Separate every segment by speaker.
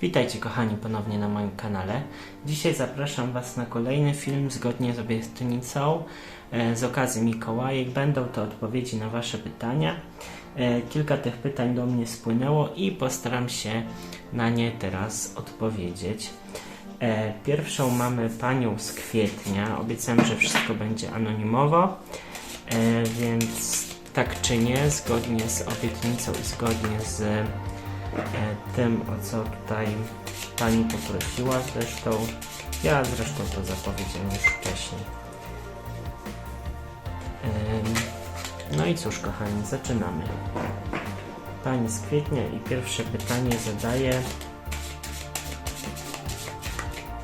Speaker 1: Witajcie kochani ponownie na moim kanale. Dzisiaj zapraszam Was na kolejny film zgodnie z obietnicą e, z okazji Mikołajek. Będą to odpowiedzi na Wasze pytania. E, Kilka tych pytań do mnie spłynęło i postaram się na nie teraz odpowiedzieć. E, Pierwszą mamy panią z kwietnia. Obiecałem, że wszystko będzie anonimowo, więc tak czynię, zgodnie z obietnicą i zgodnie z tym, o co tutaj pani poprosiła. Zresztą ja zresztą to zapowiedziałem już wcześniej. No i cóż, kochani, zaczynamy. Pani z kwietnia i pierwsze pytanie zadaje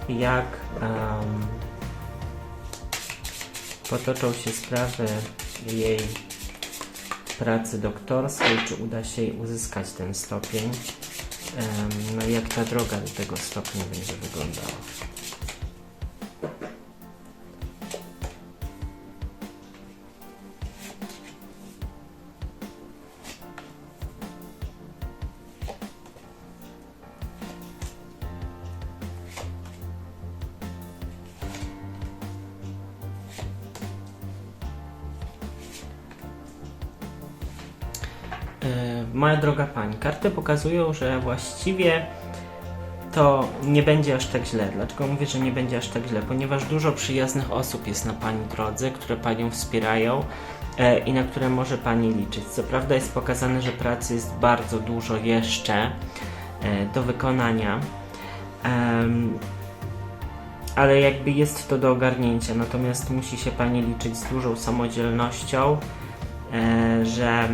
Speaker 1: jak em, potoczą się sprawy jej pracy doktorskiej, czy uda się jej uzyskać ten stopień, no i jak ta droga do tego stopnia będzie wyglądała. Karty pokazują, że właściwie to nie będzie aż tak źle. Dlaczego mówię, że nie będzie aż tak źle? Ponieważ dużo przyjaznych osób jest na pani drodze, które panią wspierają e, i na które może pani liczyć. Co prawda jest pokazane, że pracy jest bardzo dużo jeszcze e, do wykonania. Em, ale jakby jest to do ogarnięcia, natomiast musi się pani liczyć z dużą samodzielnością, e, że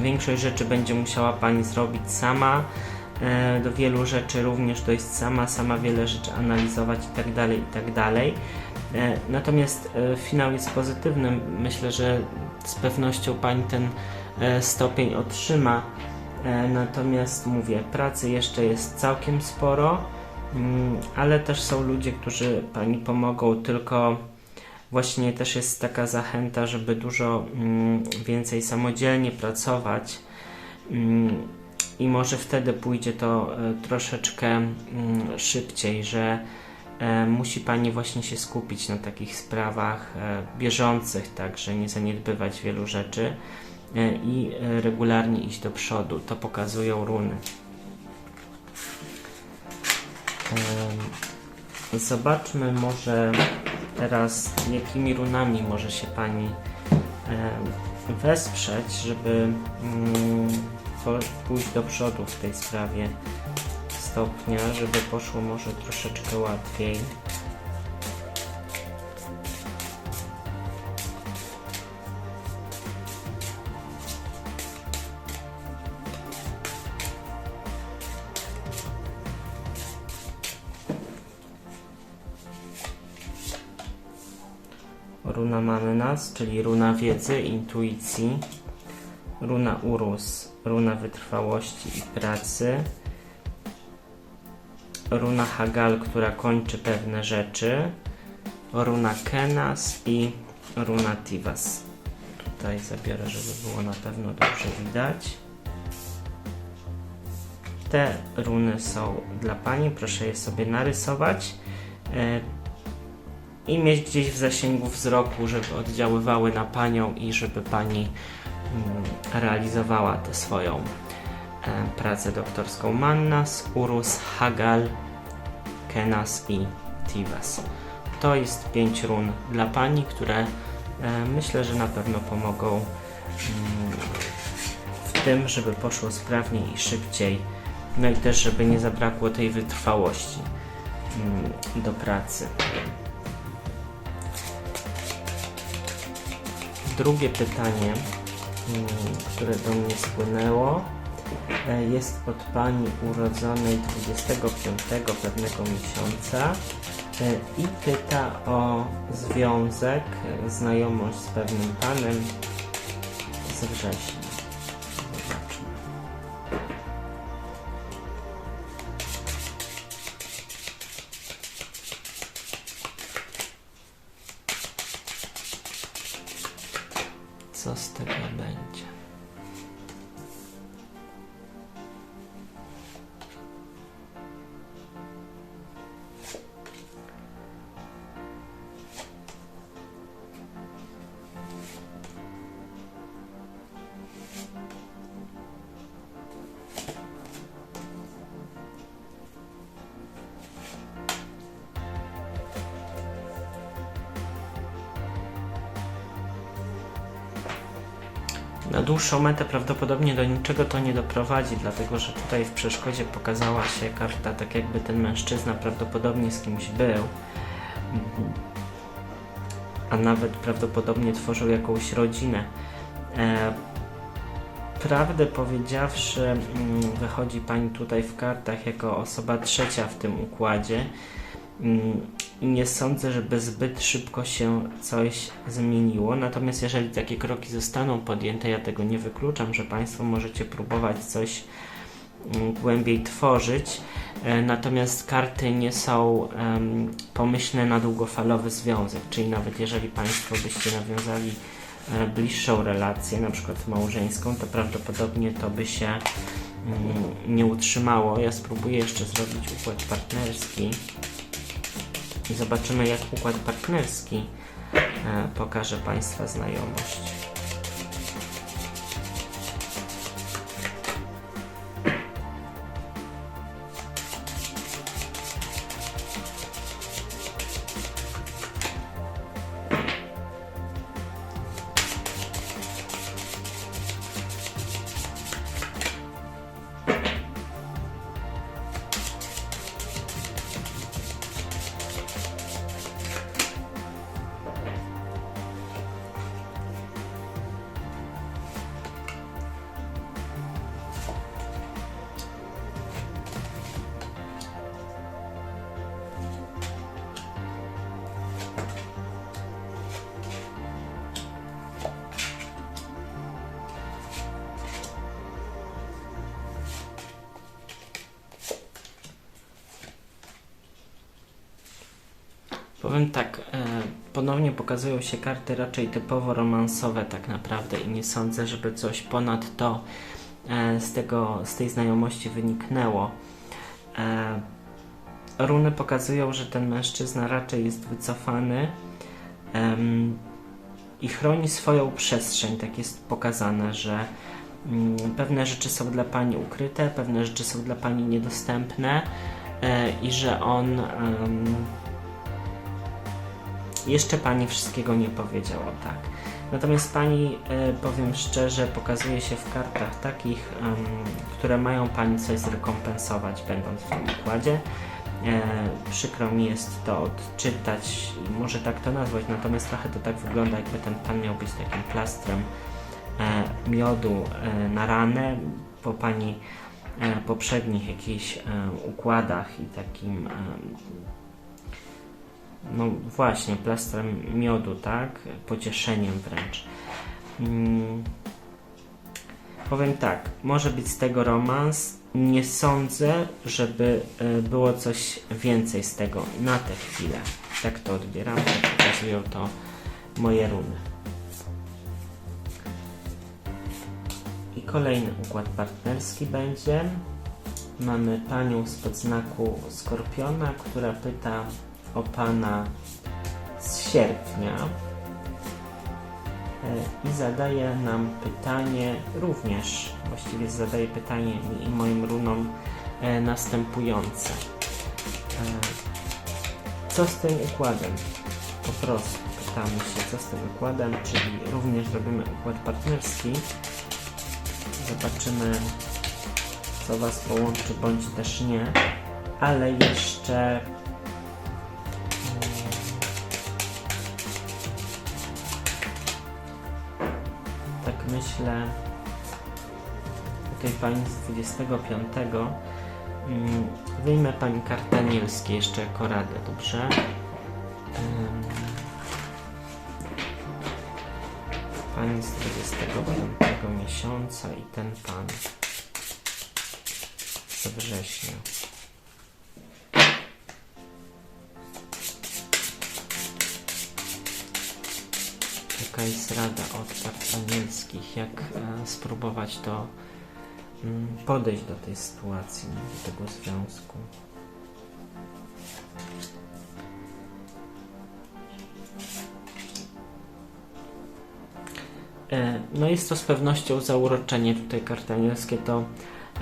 Speaker 1: Większość rzeczy będzie musiała Pani zrobić sama. E, Do wielu rzeczy również dojść sama, sama wiele rzeczy analizować itd. itd. E, Natomiast e, finał jest pozytywny. Myślę, że z pewnością Pani ten stopień otrzyma. Natomiast mówię, pracy jeszcze jest całkiem sporo, mm, ale też są ludzie, którzy Pani pomogą, tylko właśnie też jest taka zachęta, żeby dużo mm, więcej samodzielnie pracować mm, i może wtedy pójdzie to e, troszeczkę mm, szybciej, że e, musi Pani właśnie się skupić na takich sprawach e, bieżących, tak, że nie zaniedbywać wielu rzeczy i regularnie iść do przodu. To pokazują runy. Zobaczmy może teraz, jakimi runami może się Pani wesprzeć, żeby mm, pójść do przodu w tej sprawie stopnia, żeby poszło może troszeczkę łatwiej. Czyli runa wiedzy, intuicji. Runa Urus, runa wytrwałości i pracy. Runa Hagal, która kończy pewne rzeczy. Runa Kenas i runa Tivas. Tutaj zabiorę, żeby było na pewno dobrze widać. Te runy są dla Pani, proszę je sobie narysować. I mieć gdzieś w zasięgu wzroku, żeby oddziaływały na panią i żeby pani mm, realizowała tę swoją e, pracę doktorską. Mannas, Urus, Hagal, Kenas i Tivas. To jest pięć run dla pani, które e, myślę, że na pewno pomogą mm, w tym, żeby poszło sprawniej i szybciej. No i też, żeby nie zabrakło tej wytrwałości mm, do pracy. Drugie pytanie, mm, które do mnie spłynęło, e, jest od pani urodzonej 25 pewnego miesiąca e, i pyta o związek, e, znajomość z pewnym panem z września. Dłuższą metę prawdopodobnie do niczego to nie doprowadzi, dlatego że tutaj w przeszkodzie pokazała się karta, tak jakby ten mężczyzna prawdopodobnie z kimś był, a nawet prawdopodobnie tworzył jakąś rodzinę. E, prawdę powiedziawszy, mm, wychodzi pani tutaj w kartach jako osoba trzecia w tym układzie. Mm, nie sądzę, żeby zbyt szybko się coś zmieniło. Natomiast jeżeli takie kroki zostaną podjęte, ja tego nie wykluczam, że Państwo możecie próbować coś mm, głębiej tworzyć. E, Natomiast karty nie są pomyślne na długofalowy związek, czyli nawet jeżeli Państwo byście nawiązali e, bliższą relację, na przykład małżeńską, to prawdopodobnie to by się mm, nie utrzymało. Ja spróbuję jeszcze zrobić układ partnerski zobaczymy, jak układ partnerski e, pokaże Państwa znajomość. Powiem tak, e, ponownie pokazują się karty raczej typowo romansowe tak naprawdę i nie sądzę, żeby coś ponad to e, z, tego, z tej znajomości wyniknęło. E, runy pokazują, że ten mężczyzna raczej jest wycofany i chroni swoją przestrzeń. Tak jest pokazane, że mm, pewne rzeczy są dla Pani ukryte, pewne rzeczy są dla Pani niedostępne e, i że on... jeszcze pani wszystkiego nie powiedziała, tak. Natomiast pani, e, powiem szczerze, pokazuje się w kartach takich, które mają pani coś zrekompensować, będąc w tym układzie. E, przykro mi jest to odczytać, może tak to nazwać, natomiast trochę to tak wygląda, jakby ten pan miał być takim plastrem e, miodu na ranę po pani poprzednich jakichś układach i takim no właśnie, plastrem miodu, tak? Pocieszeniem wręcz. Mm. Powiem tak, może być z tego romans. Nie sądzę, żeby y, było coś więcej z tego na tę chwilę. Tak to odbieram, tak pokazują to moje runy. I kolejny układ partnerski będzie. Mamy panią spod znaku Skorpiona, która pyta o pana z sierpnia E, i zadaje nam pytanie, również właściwie zadaje pytanie mi i moim runom e, następujące. E, Co z tym układem? Po prostu pytamy się, co z tym układem, czyli również robimy układ partnerski. Zobaczymy, co Was połączy, bądź też nie, ale jeszcze myślę, tutaj pani z 25. Mm, Wyjmę pani kartę anielskie jeszcze jako radę, dobrze? Pani z 25 miesiąca i ten pan z września. Jaka jest rada od kart anielskich? Jak e, spróbować to mm, podejść do tej sytuacji, do tego związku? E, No jest to z pewnością zauroczenie. Tutaj karty anielskie to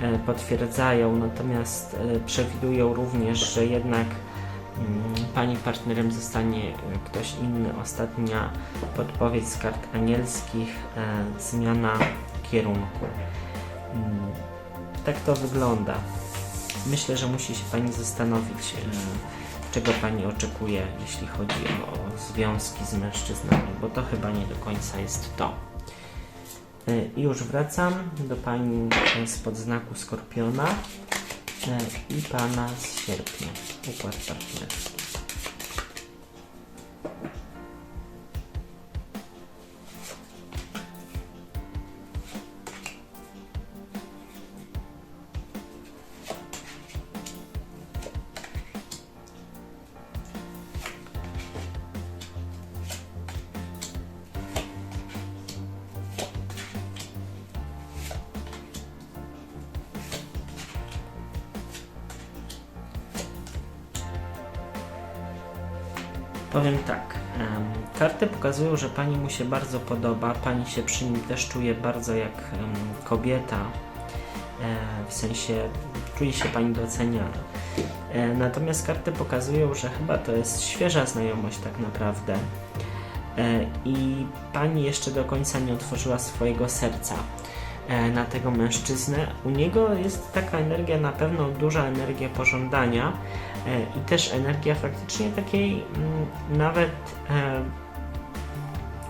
Speaker 1: e, potwierdzają, natomiast przewidują również, że jednak pani partnerem zostanie e, ktoś inny. Ostatnia podpowiedź z kart anielskich, e, zmiana kierunku. Mm, tak to wygląda. Myślę, że musi się pani zastanowić, e, czego pani oczekuje, jeśli chodzi o związki z mężczyznami, bo to chyba nie do końca jest to. I już wracam do pani spod znaku Skorpiona i pana z sierpnia. Układ partnerski. Powiem tak. Karty pokazują, że pani mu się bardzo podoba. Pani się przy nim też czuje bardzo jak kobieta. E, w sensie czuje się pani doceniana. E, natomiast karty pokazują, że chyba to jest świeża znajomość tak naprawdę. E, I pani jeszcze do końca nie otworzyła swojego serca na tego mężczyznę. U niego jest taka energia, na pewno duża energia pożądania i też energia faktycznie takiej mm, nawet e,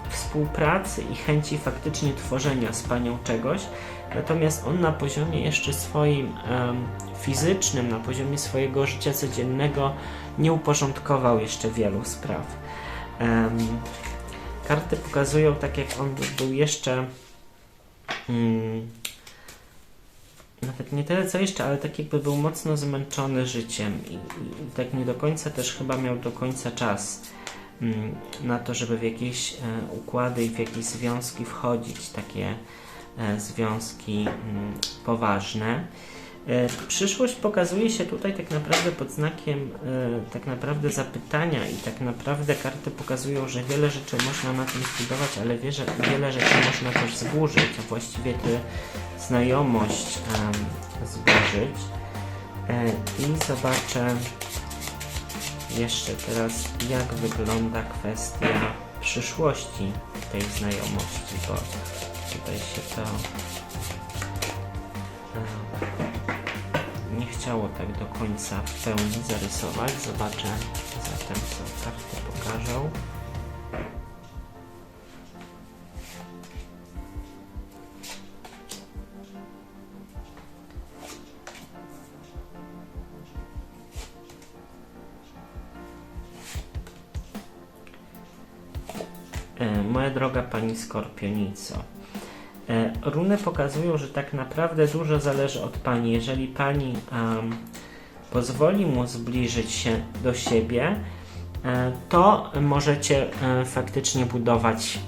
Speaker 1: współpracy i chęci faktycznie tworzenia z panią czegoś. Natomiast on na poziomie jeszcze swoim fizycznym, na poziomie swojego życia codziennego nie uporządkował jeszcze wielu spraw. Karty pokazują, tak jak on był jeszcze mm, nawet nie tyle co jeszcze, ale tak jakby był mocno zmęczony życiem i, i, tak nie do końca też chyba miał do końca czas mm, na to, żeby w jakieś e, układy i w jakieś związki wchodzić, takie e, związki mm, poważne. E, Przyszłość pokazuje się tutaj tak naprawdę pod znakiem e, tak naprawdę zapytania i tak naprawdę karty pokazują, że wiele rzeczy można na tym zbudować, ale wiele, rzeczy można też zburzyć, a właściwie tę znajomość zburzyć. E, I zobaczę jeszcze teraz, jak wygląda kwestia przyszłości tej znajomości, bo tutaj się to chciało tak do końca w pełni zarysować. Zobaczę zatem, co karty pokażą. E, Moja droga pani Skorpionico, runy pokazują, że tak naprawdę dużo zależy od pani. Jeżeli pani em, pozwoli mu zbliżyć się do siebie, e, to możecie e, faktycznie budować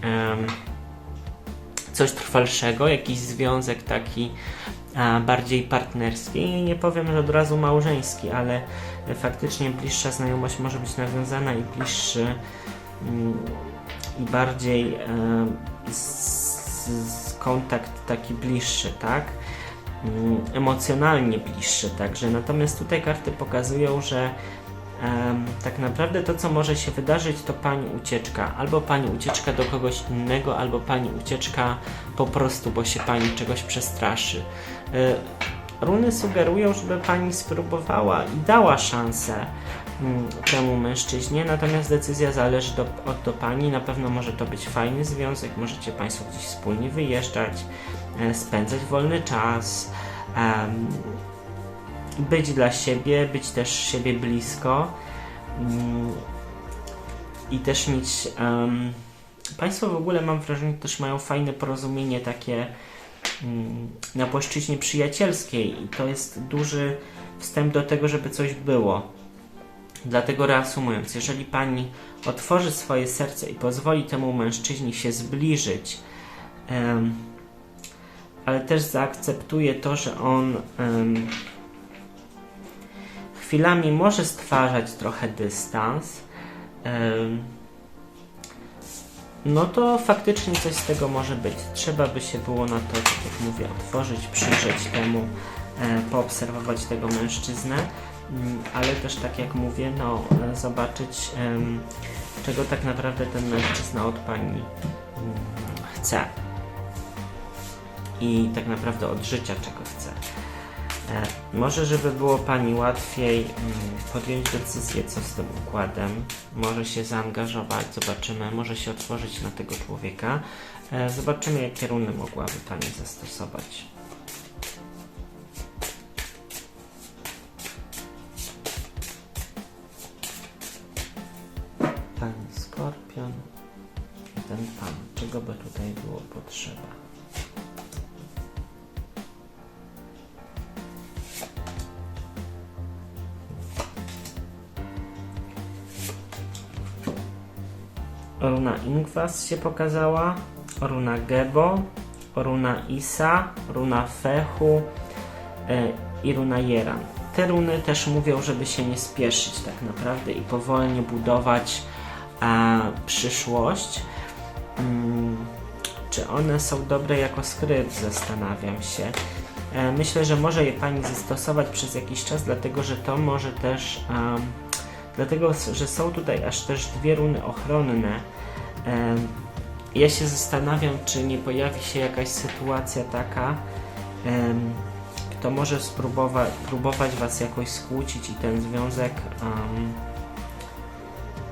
Speaker 1: coś trwalszego, jakiś związek taki bardziej partnerski. I nie powiem, że od razu małżeński, ale e, faktycznie bliższa znajomość może być nawiązana i bliższy mm, i bardziej e, z, z kontakt taki bliższy, tak? Mm, Emocjonalnie bliższy także. Natomiast tutaj karty pokazują, że tak naprawdę to, co może się wydarzyć, to pani ucieczka. Albo pani ucieczka do kogoś innego, albo pani ucieczka po prostu, bo się pani czegoś przestraszy. E, Runy sugerują, żeby pani spróbowała i dała szansę temu mężczyźnie, natomiast decyzja zależy do, od do pani. Na pewno może to być fajny związek, możecie państwo gdzieś wspólnie wyjeżdżać, e, spędzać wolny czas, być dla siebie, być też siebie blisko mm, i też mieć. państwo w ogóle mam wrażenie, też mają fajne porozumienie takie mm, na płaszczyźnie przyjacielskiej i to jest duży wstęp do tego, żeby coś było. Dlatego reasumując, jeżeli pani otworzy swoje serce i pozwoli temu mężczyźni się zbliżyć, em, ale też zaakceptuje to, że on em, chwilami może stwarzać trochę dystans, em, no to faktycznie coś z tego może być. Trzeba by się było na to, tak jak mówię, otworzyć, przyjrzeć temu, e, poobserwować tego mężczyznę. Mm, ale też tak jak mówię, no e, zobaczyć czego tak naprawdę ten mężczyzna od Pani mm, chce i tak naprawdę od życia czego chce. E, Może, żeby było Pani łatwiej mm, podjąć decyzję, co z tym układem, może się zaangażować, zobaczymy, może się otworzyć na tego człowieka. E, Zobaczymy, jakie runy mogłaby Pani zastosować. Się pokazała, runa Gebo, runa Isa, runa Fehu e, i runa Jeran. Te runy też mówią, żeby się nie spieszyć tak naprawdę i powolnie budować e, przyszłość. Mm, czy one są dobre jako skrypt? Zastanawiam się. E, myślę, że może je Pani zastosować przez jakiś czas, dlatego że to może też... Dlatego, że są tutaj aż też dwie runy ochronne. Ja się zastanawiam, czy nie pojawi się jakaś sytuacja taka, kto może spróbować próbować Was jakoś skłócić i ten związek em,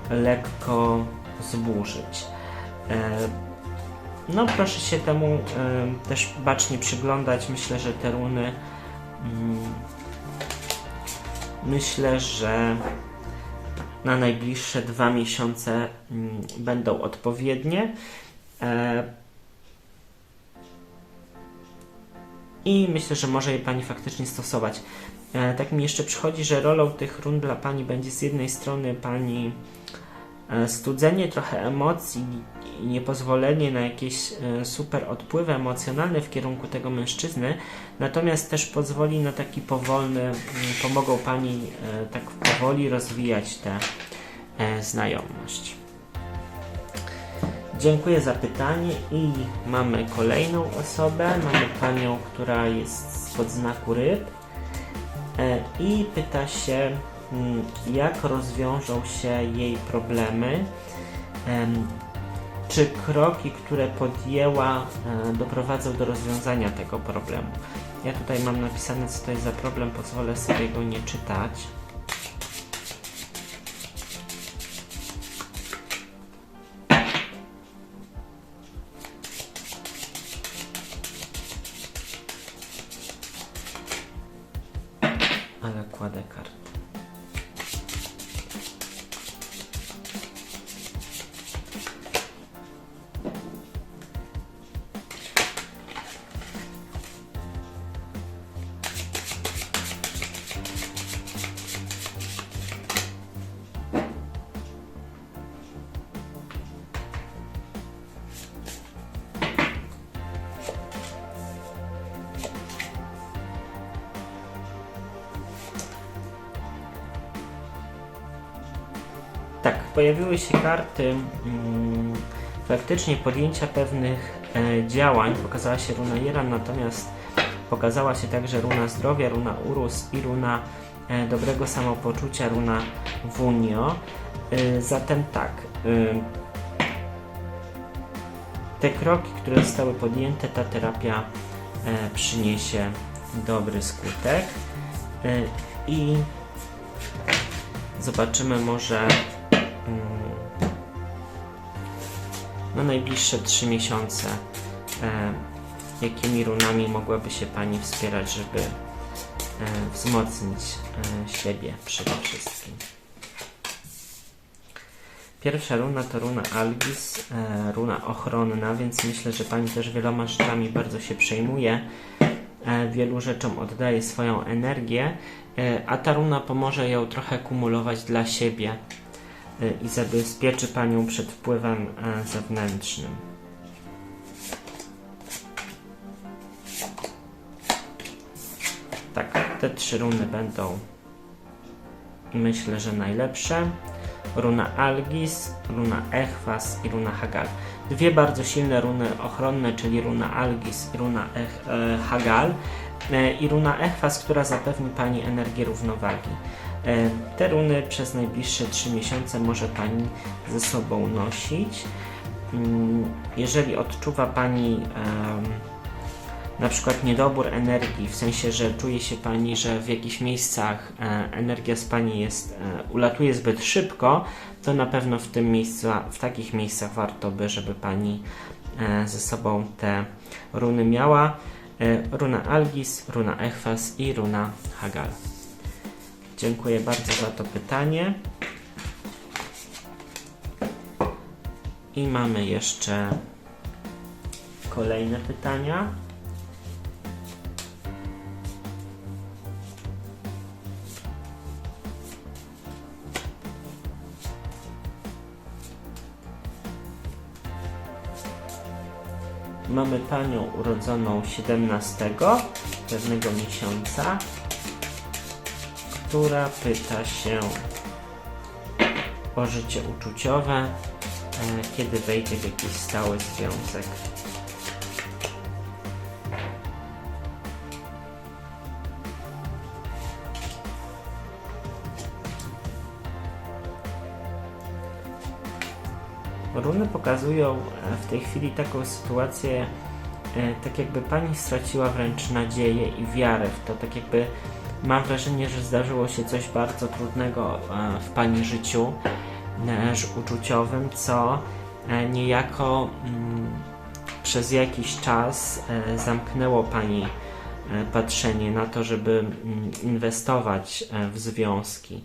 Speaker 1: lekko zburzyć. No, proszę się temu em, też bacznie przyglądać. Myślę, że te runy. mm, Myślę, że na najbliższe dwa miesiące mm, będą odpowiednie. E, I myślę, że może je Pani faktycznie stosować. E, tak mi jeszcze przychodzi, że rolą tych run dla Pani będzie z jednej strony Pani studzenie trochę emocji i niepozwolenie na jakieś e, super odpływy emocjonalne w kierunku tego mężczyzny, natomiast też pozwoli na taki powolny, pomogą Pani e, tak powoli rozwijać tę e, znajomość. Dziękuję za pytanie i mamy kolejną osobę. Mamy panią, która jest spod znaku ryb e, i pyta się, jak rozwiążą się jej problemy. Em, Czy kroki, które podjęła, e, doprowadzą do rozwiązania tego problemu? Ja tutaj mam napisane, co to jest za problem, pozwolę sobie go nie czytać. Pojawiły się karty mm, faktycznie podjęcia pewnych e, działań. Pokazała się runa Jeran, natomiast pokazała się także runa zdrowia, runa Urus i runa e, dobrego samopoczucia, runa Wunio. E, zatem tak, te kroki, które zostały podjęte, ta terapia e, przyniesie dobry skutek. E, I zobaczymy może na najbliższe 3 miesiące, e, jakimi runami mogłaby się Pani wspierać, żeby e, wzmocnić e, siebie przede wszystkim. Pierwsza runa to runa Algis, runa ochronna, więc myślę, że Pani też wieloma rzeczami bardzo się przejmuje, wielu rzeczom oddaje swoją energię, a ta runa pomoże ją trochę kumulować dla siebie i zabezpieczy Panią przed wpływem e, zewnętrznym. Tak, te trzy runy będą myślę, że najlepsze. Runa Algis, runa Echwas i runa Hagal. Dwie bardzo silne runy ochronne, czyli runa Algis i runa Ech, e, Hagal. E, I runa Echwas, która zapewni Pani energię równowagi. E, Te runy przez najbliższe 3 miesiące może Pani ze sobą nosić. Mm, Jeżeli odczuwa Pani na przykład niedobór energii, w sensie, że czuje się Pani, że w jakichś miejscach e, energia z Pani jest, e, ulatuje zbyt szybko, to na pewno w tym miejscu, w takich miejscach warto by, żeby Pani ze sobą te runy miała. Runa Algis, runa Echfas i runa Hagal. Dziękuję bardzo za to pytanie. I mamy jeszcze kolejne pytania. Mamy panią urodzoną 17 pewnego miesiąca, która pyta się o życie uczuciowe, e, kiedy wejdzie w jakiś stały związek. Runy pokazują e, w tej chwili taką sytuację, e, tak jakby pani straciła wręcz nadzieję i wiarę w to, tak jakby mam wrażenie, że zdarzyło się coś bardzo trudnego e, w pani życiu e, uczuciowym, co e, niejako mm, przez jakiś czas zamknęło pani patrzenie na to, żeby mm, inwestować w związki.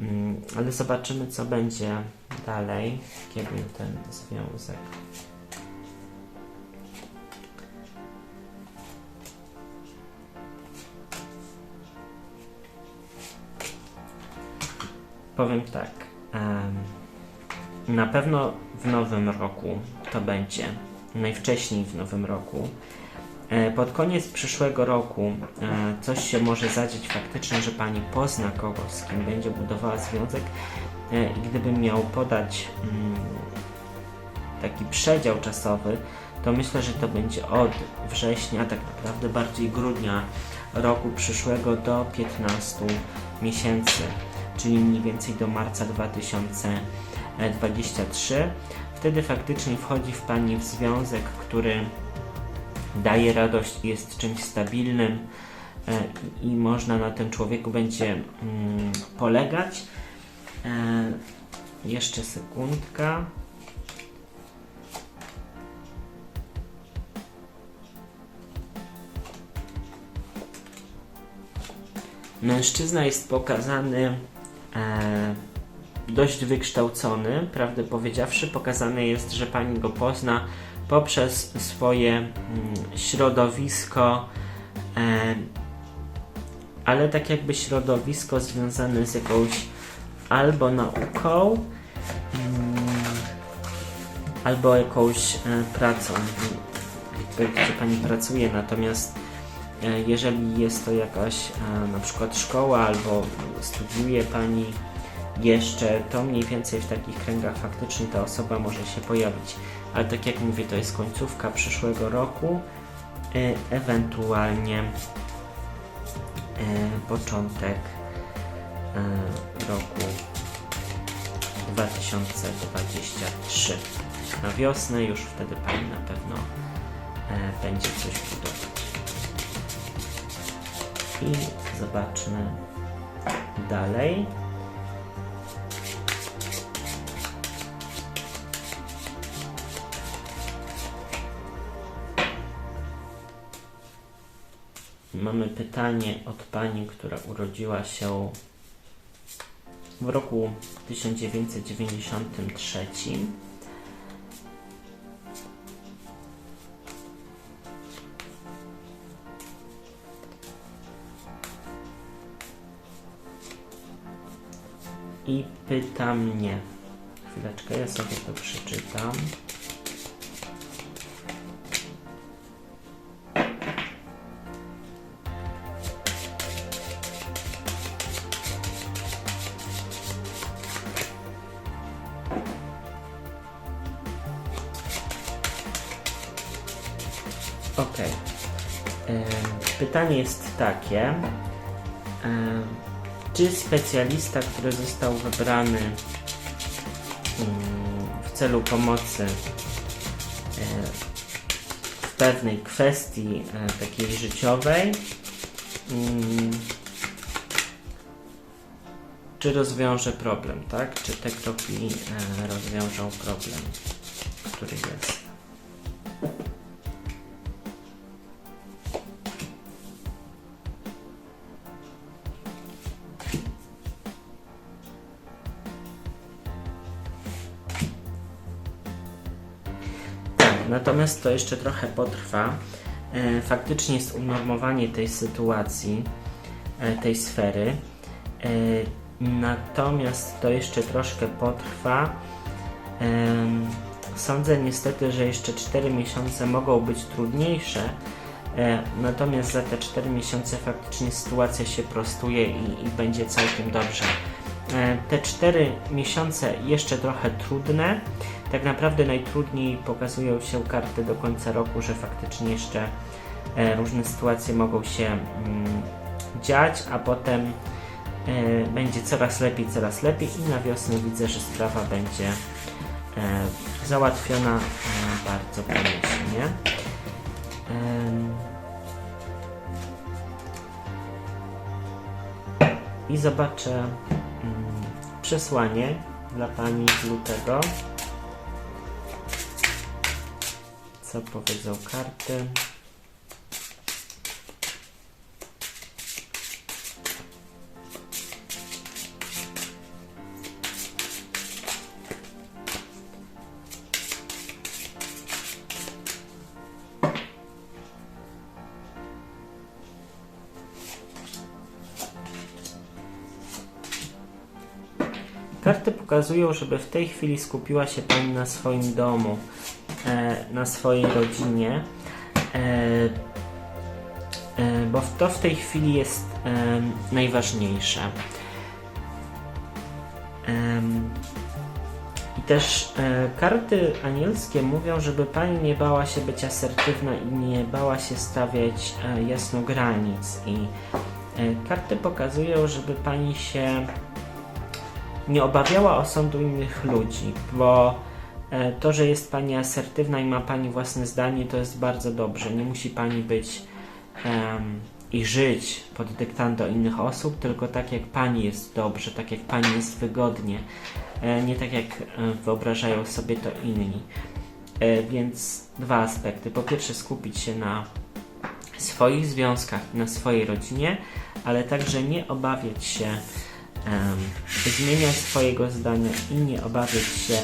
Speaker 1: Mm, Ale zobaczymy, co będzie dalej, kiedy ten związek. Powiem tak. Na pewno w nowym roku to będzie. Najwcześniej w nowym roku. E, Pod koniec przyszłego roku e, coś się może zadzieć faktycznie, że pani pozna kogoś, z kim będzie budowała związek. E, I gdybym miał podać mm, taki przedział czasowy, to myślę, że to będzie od września, tak naprawdę bardziej grudnia roku przyszłego do 15 miesięcy, czyli mniej więcej do marca 2023. Wtedy faktycznie wchodzi w Pani w związek, który daje radość jest czymś stabilnym e, i, można na tym człowieku będzie mm, polegać. E, jeszcze sekundka. Mężczyzna jest pokazany dość wykształcony, prawdę powiedziawszy. Pokazane jest, że pani go pozna poprzez swoje mm, środowisko, e, ale tak jakby środowisko związane z jakąś albo nauką, mm, albo jakąś e, pracą, gdzie pani pracuje, natomiast e, jeżeli jest to jakaś e, na przykład szkoła albo studiuje pani jeszcze, to mniej więcej w takich kręgach faktycznie ta osoba może się pojawić. Ale tak jak mówię, to jest końcówka przyszłego roku, e, ewentualnie e, początek e, roku 2023. Na wiosnę już wtedy Pani na pewno e, będzie coś budować. I zobaczmy dalej. Mamy pytanie od pani, która urodziła się w roku 1993. I pyta mnie. Chwileczkę, ja sobie to przeczytam. Em, Pytanie jest takie. Czy specjalista, który został wybrany mm, w celu pomocy e, w pewnej kwestii e, takiej życiowej, mm, czy rozwiąże problem, tak? Czy te kroki e, rozwiążą problem, który jest. Natomiast to jeszcze trochę potrwa. E, Faktycznie jest unormowanie tej sytuacji, e, tej sfery. E, Natomiast to jeszcze troszkę potrwa. Sądzę niestety, że jeszcze 4 miesiące mogą być trudniejsze. Natomiast za te 4 miesiące faktycznie sytuacja się prostuje i, i będzie całkiem dobrze. E, Te 4 miesiące jeszcze trochę trudne. Tak naprawdę najtrudniej pokazują się karty do końca roku, że faktycznie jeszcze e, różne sytuacje mogą się mm, dziać, a potem e, będzie coraz lepiej, coraz lepiej i na wiosnę widzę, że sprawa będzie załatwiona bardzo pomyślnie. I zobaczę przesłanie dla Pani lutego. Co powiedzą karty? Pokazują, żeby w tej chwili skupiła się Pani na swoim domu, e, na swojej rodzinie, e, e, bo to w tej chwili jest najważniejsze. I też karty anielskie mówią, żeby Pani nie bała się być asertywna i nie bała się stawiać jasno granic. I karty pokazują, żeby Pani się nie obawiała osądu innych ludzi, bo e, to, że jest Pani asertywna i ma Pani własne zdanie, to jest bardzo dobrze. Nie musi Pani być em, i żyć pod dyktando innych osób, tylko tak jak Pani jest dobrze, tak jak Pani jest wygodnie, e, nie tak jak e, wyobrażają sobie to inni. Więc dwa aspekty. Po pierwsze, skupić się na swoich związkach, na swojej rodzinie, ale także nie obawiać się zmieniać swojego zdania i nie obawiać się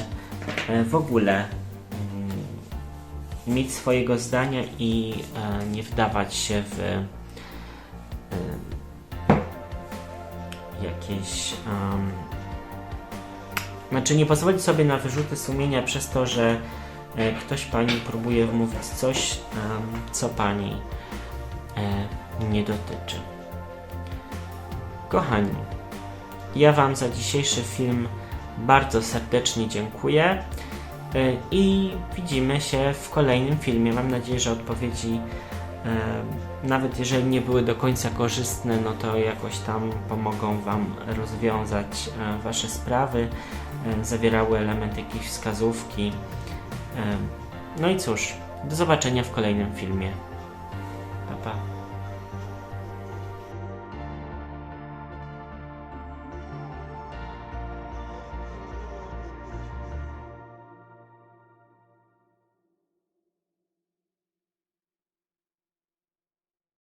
Speaker 1: e, w ogóle mieć swojego zdania i e, nie wdawać się w jakieś em, znaczy nie pozwolić sobie na wyrzuty sumienia przez to, że e, ktoś pani próbuje wmówić coś, em, co pani e, nie dotyczy. Kochani, ja Wam za dzisiejszy film bardzo serdecznie dziękuję y, i widzimy się w kolejnym filmie. Mam nadzieję, że odpowiedzi, y, nawet jeżeli nie były do końca korzystne, no to jakoś tam pomogą Wam rozwiązać y, Wasze sprawy, zawierały element jakiejś wskazówki. No i cóż, do zobaczenia w kolejnym filmie. Pa, pa.